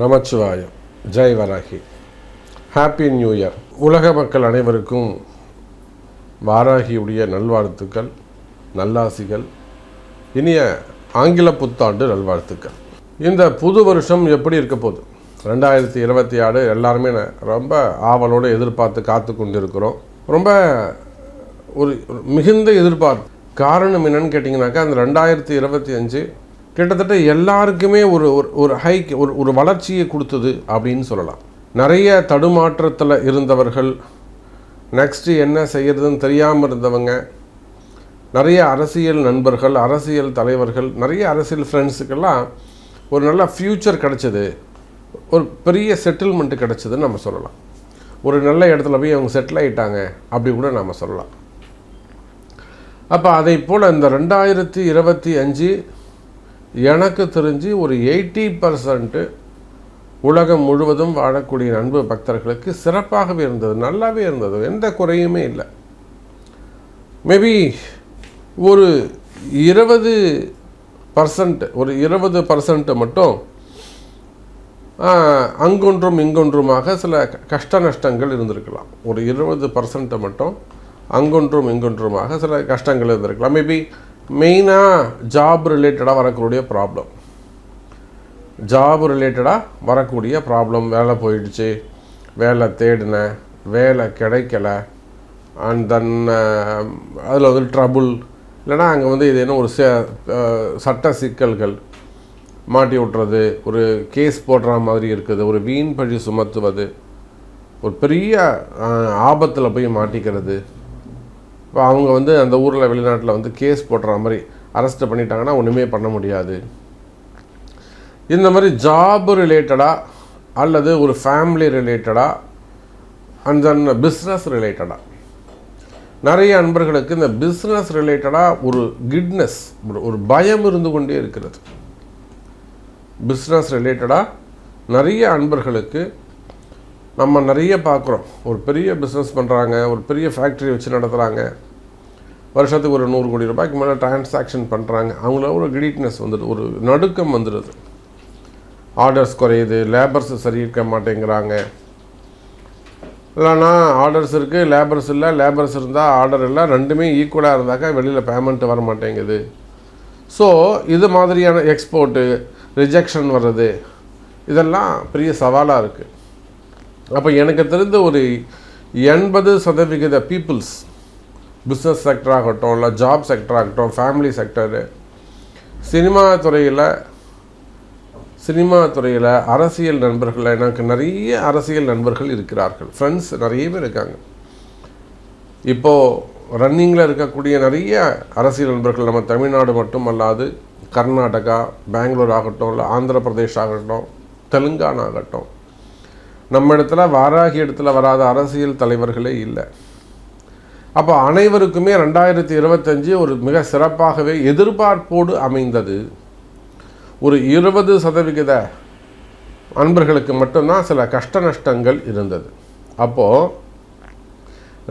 நமச்சிவாயம். ஜெய் Varahi. Happy new year உலக மக்கள் அனைவருக்கும் வாராகியுடைய நல்வாழ்த்துக்கள் நல்லாசிகள் இனிய ஆங்கில புத்தாண்டு நல்வாழ்த்துக்கள். இந்த புது வருஷம் எப்படி இருக்க போகுது? ரெண்டாயிரத்தி இருபத்தி ஆறு எல்லாருமே ரொம்ப ஆவலோடு எதிர்பார்த்து காத்து கொண்டிருக்கிறோம். ரொம்ப ஒரு ஒரு மிகுந்த எதிர்பார்ப்பு. காரணம் என்னன்னு கேட்டிங்கனாக்கா அந்த ரெண்டாயிரத்தி இருபத்தி அஞ்சு கிட்டத்தட்ட எல்லாருக்குமே ஒரு ஒரு ஒரு ஹைக் ஒரு ஒரு வளர்ச்சியை கொடுத்தது அப்படின்னு சொல்லலாம். நிறைய தடுமாற்றத்தில் இருந்தவர்கள் நெக்ஸ்ட்டு என்ன செய்யறதுன்னு தெரியாமல் இருந்தவங்க நிறைய அரசியல் நண்பர்கள் அரசியல் தலைவர்கள் நிறைய அரசியல் ஃப்ரெண்ட்ஸுக்கெல்லாம் ஒரு நல்ல ஃப்யூச்சர் கிடச்சிது. ஒரு பெரிய செட்டில்மெண்ட்டு கிடச்சிதுன்னு நம்ம சொல்லலாம். ஒரு நல்ல இடத்துல போய் அவங்க செட்டில் ஆயிட்டாங்க அப்படி கூட நம்ம சொல்லலாம். அப்போ அதை போல் இந்த ரெண்டாயிரத்தி இருபத்தி அஞ்சு எனக்கு தெரிஞ்சு ஒரு எயிட்டி பர்சன்ட்டு உலகம் முழுவதும் வாழக்கூடிய அன்பு பக்தர்களுக்கு சிறப்பாகவே இருந்தது நல்லாவே இருந்தது. எந்த குறையுமே இல்லை. மேபி ஒரு இருபது பர்சன்ட் ஒரு இருபது பர்சன்ட்டு மட்டும் அங்கொன்றும் இங்கொன்றுமாக சில க- கஷ்ட நஷ்டங்கள் இருந்திருக்கலாம். ஒரு இருபது பர்சன்ட்டை மட்டும் அங்கொன்றும் இங்கொன்றுமாக சில கஷ்டங்கள் இருந்திருக்கலாம். மேபி மெயினாக ஜாப் ரிலேட்டடாக வரக்கூடிய ப்ராப்ளம் ஜாப் ரிலேட்டடாக வரக்கூடிய ப்ராப்ளம் வேலை போயிடுச்சு. வேலை தேடினேன் வேலை கிடைக்கல. அண்ட் தென் அதில் வந்து ட்ரபுள் இல்லைன்னா அங்கே வந்து இது என்ன ஒரு ச- சட்ட சிக்கல்கள் மாட்டி விட்டுறது ஒரு கேஸ் போடுற மாதிரி இருக்குது ஒரு வீண் பழி சுமத்துவது ஒரு பெரிய ஆபத்தில் போய் மாட்டிக்கிறது. இப்போ அவங்க வந்து அந்த ஊரில் வெளிநாட்டில் வந்து கேஸ் போடுற மாதிரி அரெஸ்ட் பண்ணிட்டாங்கன்னா ஒன்றுமே பண்ண முடியாது. இந்த மாதிரி ஜாப் ரிலேட்டடாக அல்லது ஒரு ஃபேமிலி ரிலேட்டடாக அண்ட் தென் பிஸ்னஸ் ரிலேட்டடாக நிறைய அன்பர்களுக்கு இந்த பிஸ்னஸ் ரிலேட்டடாக ஒரு கிட்னஸ் ஒரு ஒரு பயம் இருந்து கொண்டே இருக்கிறது. பிஸ்னஸ் ரிலேட்டடாக நிறைய அன்பர்களுக்கு நம்ம நிறைய பார்க்குறோம். ஒரு பெரிய பிஸ்னஸ் பண்ணுறாங்க ஒரு பெரிய ஃபேக்ட்ரி வச்சு நடத்துகிறாங்க வருஷத்துக்கு ஒரு நூறு கோடி ரூபாய்க்கு மேலே டிரான்சாக்ஷன் பண்ணுறாங்க அவங்கள ஒரு கிரீட்னஸ் வந்துடுது ஒரு நடுக்கம் வந்துடுது. ஆர்டர்ஸ் குறையுது லேபர்ஸ் சரி இருக்க மாட்டேங்கிறாங்க. இல்லைன்னா ஆர்டர்ஸ் இருக்குது லேபர்ஸ் இல்லை லேபர்ஸ் இருந்தால் ஆர்டர் இல்லை ரெண்டுமே ஈக்குவலாக இருந்தாக்கா வெளியில் பேமெண்ட் வர மாட்டேங்குது. ஸோ இது மாதிரியான எக்ஸ்போர்ட்டு ரிஜெக்ஷன் வர்றது இதெல்லாம் பெரிய சவாலாக இருக்குது அப்போ எனக்கு தெரிந்த ஒரு எண்பது சதவிகித பீப்புள்ஸ் பிஸ்னஸ் செக்டர் ஆகட்டும் இல்லை ஜாப் செக்டர் ஆகட்டும் ஃபேமிலி செக்டரு சினிமா துறையில் சினிமா துறையில் அரசியல் நண்பர்கள் எனக்கு நிறைய அரசியல் நண்பர்கள் இருக்கிறார்கள். ஃப்ரெண்ட்ஸ் நிறைய பேர் இருக்காங்க. இப்போது ரன்னிங்கில் இருக்கக்கூடிய நிறைய அரசியல் நண்பர்கள் நம்ம தமிழ்நாடு மட்டும் அல்லாது கர்நாடகா பெங்களூர் ஆகட்டும் இல்லை ஆந்திர பிரதேஷ் ஆகட்டும் தெலுங்கானா ஆகட்டும் நம்ம இடத்துல வாராகி இடத்துல வராத அரசியல் தலைவர்களே இல்லை. அப்போ அனைவருக்குமே ரெண்டாயிரத்தி இருபத்தஞ்சு ஒரு மிக சிறப்பாகவே எதிர்பார்ப்போடு அமைந்தது. ஒரு இருபது சதவிகித அன்பர்களுக்கு மட்டும்தான் சில கஷ்ட நஷ்டங்கள் இருந்தது. அப்போது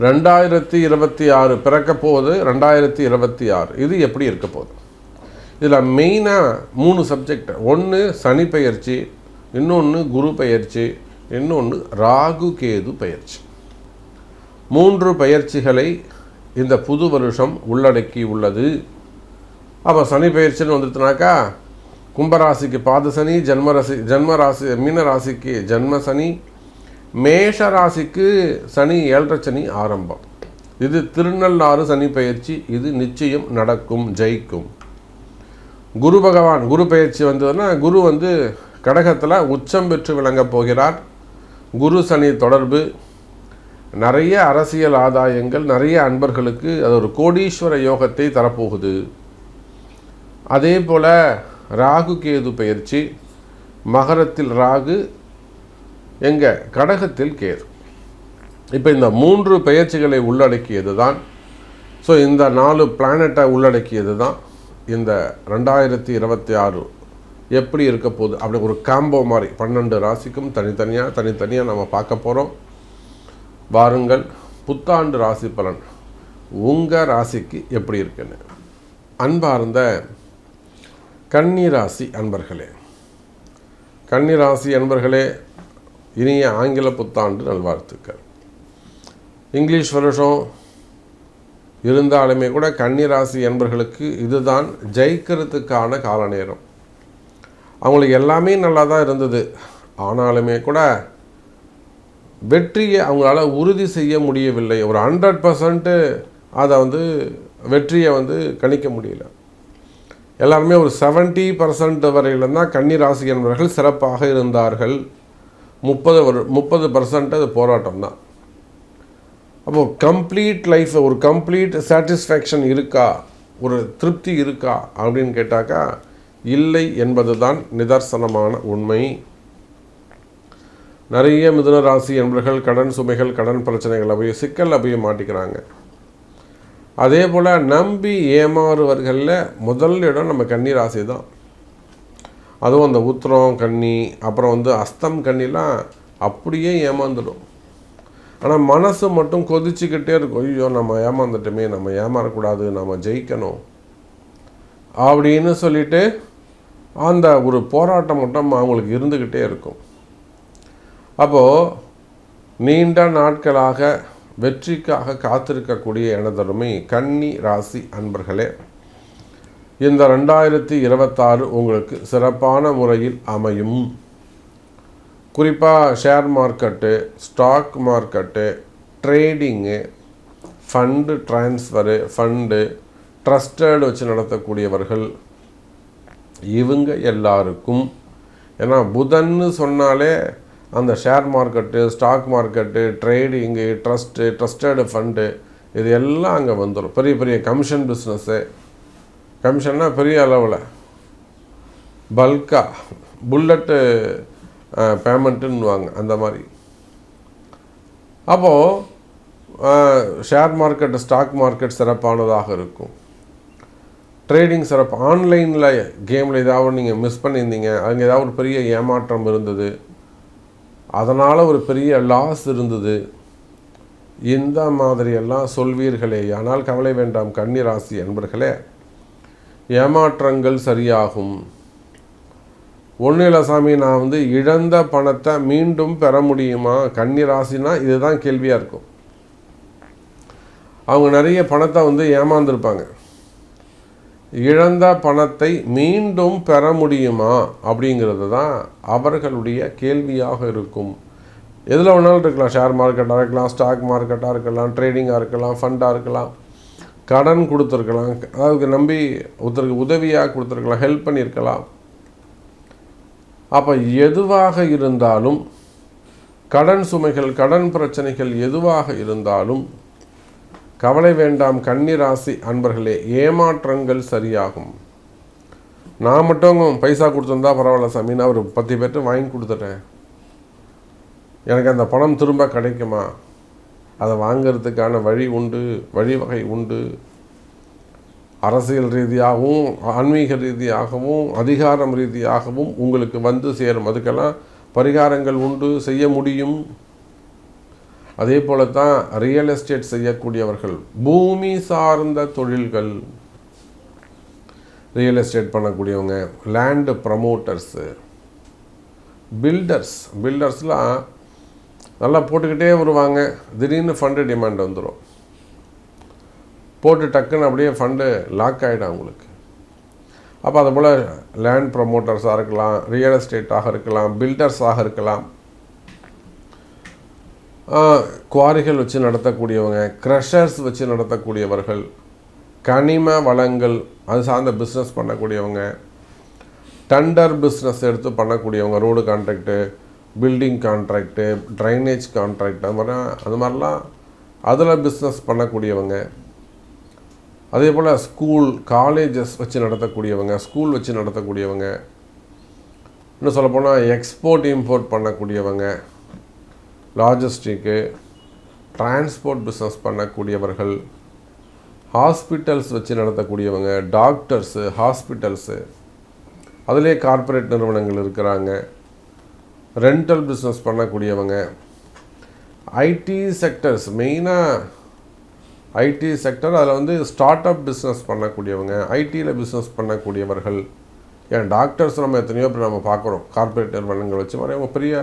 ரெண்டாயிரத்தி இருபத்தி ஆறு பிறக்க போகுது ரெண்டாயிரத்தி இருபத்தி ஆறு. இது எப்படி இருக்க போகுது? இதில் மெயினாக மூணு சப்ஜெக்ட் ஒன்று சனி பயிற்சி இன்னொன்று குரு பயிற்சி இன்னொன்று ராகு கேது பயிற்சி. மூன்று பயிற்சிகளை இந்த புது வருஷம் உள்ளடக்கி உள்ளது. அப்போ சனி பயிற்சின்னு வந்துட்டுனாக்கா கும்பராசிக்கு பாத சனி ஜென்மராசி ஜன்மராசி மீனராசிக்கு மீன ராசிக்கு சனி மேஷ ராசிக்கு சனி ஏழரை சனி ஆரம்பம். இது திருநள்ளாறு சனி பயிற்சி இது நிச்சயம் நடக்கும் ஜெயிக்கும். குரு பகவான் குரு பயிற்சி வந்ததுன்னா குரு வந்து கடகத்தில் உச்சம் பெற்று விளங்கப் போகிறார். குரு சனி தொடர்பு நிறைய அரசியல் ஆதாயங்கள் நிறைய அன்பர்களுக்கு அது ஒரு கோடீஸ்வர யோகத்தை தரப்போகுது. அதே போல் ராகு கேது பயிற்சி மகரத்தில் ராகு எங்கே கடகத்தில் கேது. இப்போ இந்த மூன்று பெயர்ச்சிகளை உள்ளடக்கியது தான். ஸோ இந்த நாலு பிளானட்டை உள்ளடக்கியது தான் இந்த ரெண்டாயிரத்தி இருபத்தி ஆறு எப்படி இருக்க போகுது? அப்படி ஒரு காம்போ மாதிரி. பன்னெண்டு ராசிக்கும் தனித்தனியாக தனித்தனியாக நம்ம பார்க்க போகிறோம் வாருங்கள் புத்தாண்டு ராசி பலன். உங்கள் ராசிக்கு எப்படி இருக்குன்னு? அன்பார்ந்த கன்னி ராசி அன்பர்களே. கன்னிராசி என்பர்களே இனிய ஆங்கில புத்தாண்டு நல்வாழ்த்துக்கள். இங்கிலீஷ் வருஷம் இருந்தாலுமே கூட கன்னிராசி என்பர்களுக்கு இதுதான் ஜெயிக்கிறதுக்கான கால நேரம் அவங்களுக்கு எல்லாமே நல்லா தான் இருந்தது. ஆனாலுமே கூட வெற்றியை அவங்களால உறுதி செய்ய முடியவில்லை. ஒரு ஹண்ட்ரட் பர்சன்ட்டு அதை வந்து வெற்றியை வந்து கணிக்க முடியல. எல்லாருமே ஒரு செவன்ட்டி பர்சன்ட் வரையிலும் தான் கன்னிராசி என்பவர்கள் சிறப்பாக இருந்தார்கள். முப்பது வரு முப்பது பர்சன்ட் அது போராட்டம் தான். அப்போது கம்ப்ளீட் லைஃப் ஒரு கம்ப்ளீட் சாட்டிஸ்ஃபேக்ஷன் இருக்கா? ஒரு திருப்தி இருக்கா? அப்படின்னு கேட்டாக்கா இல்லை என்பது தான் நிதர்சனமான உண்மை. நிறைய மிதுன ராசி என்பவர்கள் கடன் சுமைகள் கடன் பிரச்சனைகள் அப்படியே சிக்கல் அப்படியே மாட்டிக்கிறாங்க. அதே போல் நம்பி ஏமாறுவர்களில் முதல் இடம் நம்ம கன்னி ராசி தான். அதுவும் அந்த உத்திரம் கன்னி அப்புறம் வந்து அஸ்தம் கன்னிலாம் அப்படியே ஏமாந்துடும். ஆனால் மனசு மட்டும் கொதிச்சுக்கிட்டே இருக்கும். ஐயோ நம்ம ஏமாந்துட்டோமே நம்ம ஏமாறக்கூடாது நம்ம ஜெயிக்கணும் அப்படின்னு சொல்லிட்டு அந்த ஒரு போராட்டம் மட்டும் அவங்களுக்கு இருந்துக்கிட்டே இருக்கும். அப்போது நீண்ட நாட்களாக வெற்றிக்காக காத்திருக்கக்கூடிய எனதருமை கன்னி ராசி அன்பர்களே இந்த ரெண்டாயிரத்தி இருபத்தாறு உங்களுக்கு சிறப்பான முறையில் அமையும். குறிப்பாக share market stock market trading fund transfer fund trusted வச்சு நடத்தக்கூடியவர்கள் இவங்க எல்லாருக்கும். ஏன்னா புதன்னு சொன்னாலே அந்த share market stock market trading trust trusted fund இது எல்லாம் அங்கே வந்துடும் பெரிய பெரிய கமிஷன் பிஸ்னஸ்ஸு. கமிஷன்னா பெரிய அளவில். பல்காக புல்லட்டு பேமெண்ட்டுன்னுவாங்க அந்த மாதிரி. அப்போது ஷேர் மார்க்கெட் ஸ்டாக் மார்க்கெட் சிறப்பானதாக இருக்கும். ட்ரேடிங் சிறப்பு ஆன்லைனில் கேமில் ஏதாவது நீங்கள் மிஸ் பண்ணியிருந்தீங்க. அங்கே ஏதாவது ஒரு பெரிய ஏமாற்றம் இருந்தது. அதனால் ஒரு பெரிய லாஸ் இருந்தது. இந்த மாதிரியெல்லாம் சொல்வீர்களே. ஆனால் கவலை வேண்டாம் கன்னிராசி என்பர்களே ஏமாற்றங்கள் சரியாகும். ஒன்றும் இல்லை சாமி நான் வந்து இழந்த பணத்தை மீண்டும் பெற முடியுமா? கன்னிராசினா இதுதான் கேள்வியாக இருக்கும். அவங்க நிறைய பணத்தை வந்து ஏமாந்துருப்பாங்க. இழந்த பணத்தை மீண்டும் பெற முடியுமா அப்படிங்கிறது தான் அவர்களுடைய கேள்வியாக இருக்கும். எதில் வேணாலும் இருக்கலாம். ஷேர் மார்க்கெட்டாக இருக்கலாம் ஸ்டாக் மார்க்கெட்டாக இருக்கலாம் ட்ரேடிங்காக இருக்கலாம் ஃபண்டாக இருக்கலாம். கடன் கொடுத்துருக்கலாம். அதுக்கு நம்பி ஒருத்தருக்கு உதவியாக கொடுத்துருக்கலாம் ஹெல்ப் பண்ணியிருக்கலாம். அப்போ எதுவாக இருந்தாலும் கடன் சுமைகள் கடன் பிரச்சனைகள் எதுவாக இருந்தாலும் கவலை வேண்டாம் கன்னிராசி அன்பர்களே ஏமாற்றங்கள் சரியாகும். நான் மட்டும் பைசா கொடுத்துருந்தா பரவாயில்ல சாமி. நான் ஒரு பத்து பேர்ட்டு வாங்கி கொடுத்துட்டேன். எனக்கு அந்த பணம் திரும்ப கிடைக்குமா? அதை வாங்கிறதுக்கான வழி உண்டு வழிவகை உண்டு. அரசியல் ரீதியாகவும் ஆன்மீக ரீதியாகவும் அதிகாரம் ரீதியாகவும் உங்களுக்கு வந்து சேரும். அதுக்கெல்லாம் பரிகாரங்கள் உண்டு செய்ய முடியும். அதே போல தான் ரியல் எஸ்டேட் செய்யக்கூடியவர்கள் பூமி சார்ந்த தொழில்கள் ரியல் எஸ்டேட் பண்ணக்கூடியவங்க லேண்டு ப்ரமோட்டர்ஸு பில்டர்ஸ் பில்டர்ஸ்லாம் நல்லா போட்டுக்கிட்டே வருவாங்க. திடீர்னு ஃபண்டு டிமாண்ட் வந்துடும் போட்டு டக்குன்னு அப்படியே ஃபண்டு லாக் ஆகிடும் அவங்களுக்கு. அப்போ அதுபோல் லேண்ட் ப்ரமோட்டர்ஸாக இருக்கலாம் ரியல் எஸ்டேட்டாக இருக்கலாம் பில்டர்ஸாக இருக்கலாம். குவாரிகள் வச்சு நடத்தக்கூடியவங்க க்ரஷர்ஸ் வச்சு நடத்தக்கூடியவர்கள் கனிம வளங்கள் அது சார்ந்த பிஸ்னஸ் பண்ணக்கூடியவங்க டண்டர் பிஸ்னஸ் எடுத்து பண்ணக்கூடியவங்க road contract building contract drainage contract அது மாதிரி அது மாதிரிலாம் அதில் பிஸ்னஸ் பண்ணக்கூடியவங்க. அதே போல் ஸ்கூல் காலேஜஸ் வச்சு நடத்தக்கூடியவங்க ஸ்கூல் வச்சு நடத்தக்கூடியவங்க. இன்னும் சொல்லப்போனால் எக்ஸ்போர்ட் இம்போர்ட் பண்ணக்கூடியவங்க. லாஜிஸ்டிக்கு டிரான்ஸ்போர்ட் பிஸ்னஸ் பண்ணக்கூடியவர்கள் ஹாஸ்பிட்டல்ஸ் வச்சு நடத்தக்கூடியவங்க டாக்டர்ஸு ஹாஸ்பிட்டல்ஸு அதிலே கார்ப்பரேட் நிறுவனங்கள் இருக்கிறாங்க. ரெண்டல் பிஸ்னஸ் பண்ணக்கூடியவங்க ஐடி செக்டர்ஸ் மெயினாக ஐடி செக்டர் அதில் வந்து ஸ்டார்ட் அப் பிஸ்னஸ் பண்ணக்கூடியவங்க ஐடியில் பிஸ்னஸ் பண்ணக்கூடியவர்கள். ஏன் டாக்டர்ஸ் நம்ம எத்தனையோ பேர் நம்ம பார்க்குறோம். கார்ப்பரேட் நிறுவனங்கள் வச்சு மாதிரி பெரிய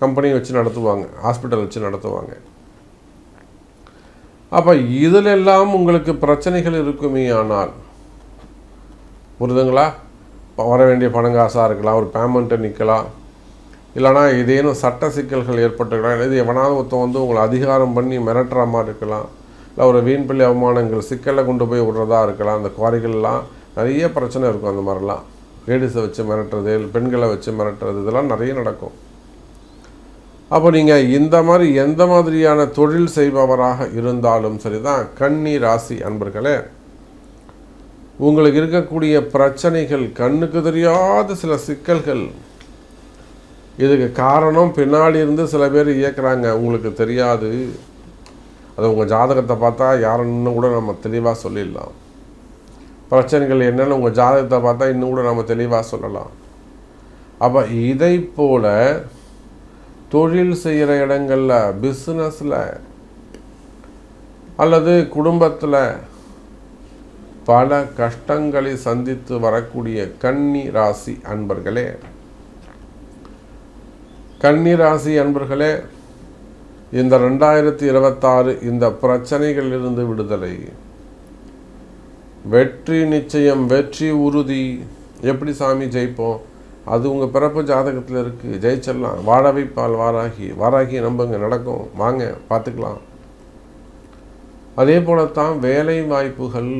கம்பெனி வச்சு நடத்துவாங்க ஹாஸ்பிட்டல் வச்சு நடத்துவாங்க. அப்போ இதில் எல்லாம் உங்களுக்கு பிரச்சனைகள் இருக்குமே ஆனால் புரிதுங்களா? வர வேண்டிய பணங்காசாக இருக்கலாம் ஒரு பேமெண்ட்டை நிற்கலாம் இல்லைனா ஏதேனும் சட்ட சிக்கல்கள் ஏற்பட்டுக்கலாம் இது எவனாவது ஒருத்தன் வந்து உங்களை அதிகாரம் பண்ணி மிரட்டுற மாதிரி இருக்கலாம் இல்லை ஒரு வீண்பள்ளி அவமானங்கள் சிக்கலில் கொண்டு போய் விடுறதா இருக்கலாம் அந்த குவாரிகள்லாம் நிறைய பிரச்சனை இருக்கும் அந்த மாதிரிலாம். லேடிஸை வச்சு மிரட்டுறது பெண்களை வச்சு மிரட்டுறது இதெல்லாம் நிறைய நடக்கும். அப்போ நீங்கள் இந்த மாதிரி எந்த மாதிரியான தொழில் செய்பவராக இருந்தாலும் சரிதான். கன்னி ராசி அன்பர்களே உங்களுக்கு இருக்கக்கூடிய பிரச்சனைகள் கண்ணுக்கு தெரியாத சில சிக்கல்கள். இதுக்கு காரணம் பின்னாடி இருந்து சில பேர் இயக்குறாங்க. உங்களுக்கு தெரியாது. அது உங்கள் ஜாதகத்தை பார்த்தா யாருன்னு கூட நம்ம தெளிவாக சொல்லிடலாம். பிரச்சனைகள் என்னென்னு உங்கள் ஜாதகத்தை பார்த்தா இன்னும் கூட நம்ம தெளிவாக சொல்லலாம். அப்போ இதை போல தொழில் செய்கிற இடங்களில் பிஸ்னஸில் அல்லது குடும்பத்தில் பல கஷ்டங்களை சந்தித்து வரக்கூடிய கன்னி ராசி அன்பர்களே. கன்னி ராசி அன்பர்களே இந்த ரெண்டாயிரத்தி இருபத்தாறு இந்த பிரச்சனைகளிலிருந்து விடுதலை. வெற்றி நிச்சயம் வெற்றி உறுதி. எப்படி சாமி ஜெயிப்போம்? அது உங்கள் பிறப்பு ஜாதகத்தில் இருக்குது ஜெயிச்சிடலாம். வாழ வைப்பால் வாராகி வாராகி நம்புங்க. நடக்கும். வாங்க பார்த்துக்கலாம். அதே போலத்தான் வேலை வாய்ப்புகள்.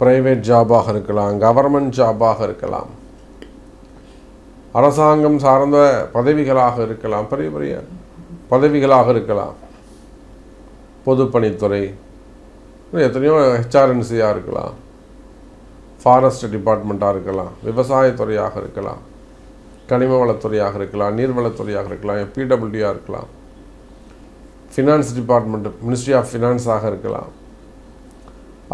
ப்ரைவேட் ஜாபாக இருக்கலாம். கவர்மெண்ட் ஜாபாக இருக்கலாம். அரசாங்கம் சார்ந்த பதவிகளாக இருக்கலாம். பெரிய பெரிய பதவிகளாக இருக்கலாம். பொதுப்பணித்துறை. எத்தனையோ ஹெச்ஆர்என்சியாக இருக்கலாம். ஃபாரஸ்ட் டிபார்ட்மெண்ட்டாக இருக்கலாம் விவசாயத்துறையாக இருக்கலாம் கனிம வளத்துறையாக இருக்கலாம் நீர்வளத்துறையாக இருக்கலாம் பிடபிள்யூடியாக இருக்கலாம். ஃபினான்ஸ் டிபார்ட்மெண்ட் மினிஸ்ட்ரி ஆஃப் ஃபினான்ஸாக இருக்கலாம்.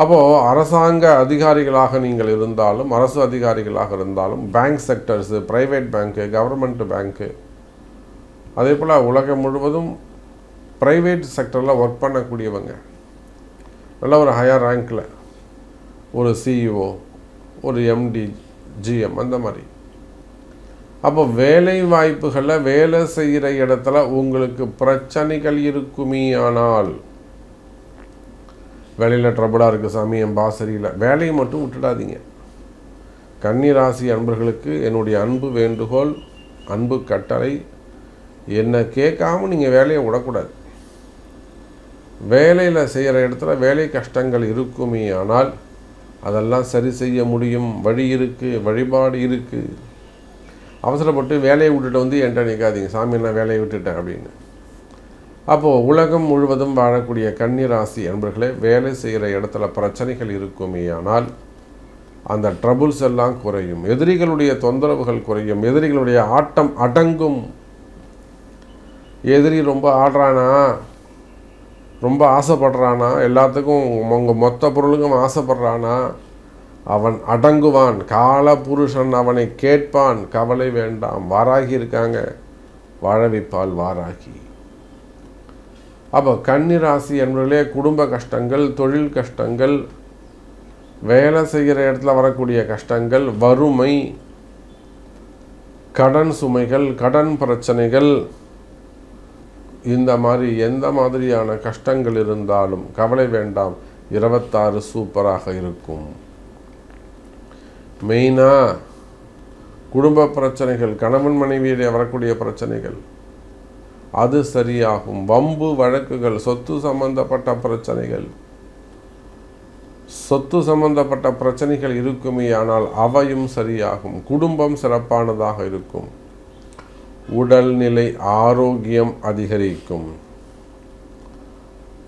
அப்போது அரசாங்க அதிகாரிகளாக நீங்கள் இருந்தாலும் அரசு அதிகாரிகளாக இருந்தாலும் bank sectors private bank government bank அதே போல் உலகம் முழுவதும் ப்ரைவேட் செக்டரில் ஒர்க் பண்ணக்கூடியவங்க. நல்ல ஒரு ஹையர் ரேங்க்கில் ஒரு சிஇஓ ஒரு எம்டி ஜிஎம் அந்த மாதிரி. அப்போ வேலை வாய்ப்புகளில் வேலை செய்கிற இடத்துல உங்களுக்கு பிரச்சனைகள் இருக்குமே ஆனால் வேலையில் ட்ரபுளாக இருக்குது சாமி என் சரியில்லை. வேலையை மட்டும் விட்டுடாதீங்க. கன்னிராசி அன்பர்களுக்கு என்னுடைய அன்பு வேண்டுகோள் அன்பு கட்டளை என்னை கேட்காம நீங்கள் வேலையை விடக்கூடாது. வேலையில் செய்கிற இடத்துல வேலை கஷ்டங்கள் இருக்குமே ஆனால் அதெல்லாம் சரி செய்ய முடியும். வழி இருக்குது வழிபாடு இருக்குது அவசரப்பட்டு வேலையை விட்டுட்டு வந்து என்கிட்ட நிற்காதீங்க சாமி நான் வேலையை விட்டுட்டேன் அப்படின்னு. அப்போது உலகம் முழுவதும் வாழக்கூடிய கன்னிராசி என்பர்களே வேலை செய்கிற இடத்துல பிரச்சனைகள் இருக்குமே ஆனால் அந்த ட்ரபுள்ஸ் எல்லாம் குறையும். எதிரிகளுடைய தொந்தரவுகள் குறையும். எதிரிகளுடைய ஆட்டம் அடங்கும். எதிரி ரொம்ப ஆடுறானா? ரொம்ப ஆசைப்படுறானா எல்லாத்துக்கும் உங்கள் மொத்த பொருளுக்கும் ஆசைப்படுறானா அவன் அடங்குவான் கால புருஷன் அவனை கேட்பான் கவலை வேண்டாம் வாராகி இருக்காங்க வாழவிப்பால் வாராகி. அப்போ கன்னிராசி என்பதிலே குடும்ப கஷ்டங்கள் தொழில் கஷ்டங்கள் வேலை செய்கிற இடத்துல வரக்கூடிய கஷ்டங்கள் வறுமை கடன் சுமைகள் கடன் பிரச்சனைகள் இந்த மாதிரி எந்த மாதிரியான கஷ்டங்கள் இருந்தாலும் கவலை வேண்டாம். இருபத்தாறு சூப்பராக இருக்கும். மெயினாக குடும்ப பிரச்சனைகள் கணவன் மனைவியிலே வரக்கூடிய பிரச்சனைகள். அது சரியாகும். வம்பு வழக்குகள் சொத்து சம்பந்தப்பட்ட பிரச்சனைகள். சொத்து சம்பந்தப்பட்ட பிரச்சனைகள் இருக்குமே ஆனால் அவையும் சரியாகும். குடும்பம் சிறப்பானதாக இருக்கும். உடல்நிலை ஆரோக்கியம் அதிகரிக்கும்.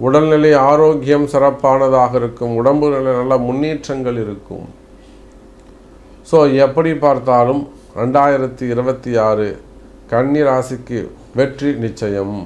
உடல்நிலை ஆரோக்கியம் சிறப்பானதாக இருக்கும். உடம்பு நல்ல முன்னேற்றங்கள் இருக்கும். ஸோ எப்படி பார்த்தாலும் ரெண்டாயிரத்தி இருபத்தி ஆறு கன்னி ராசிக்கு வெற்றி நிச்சயம்.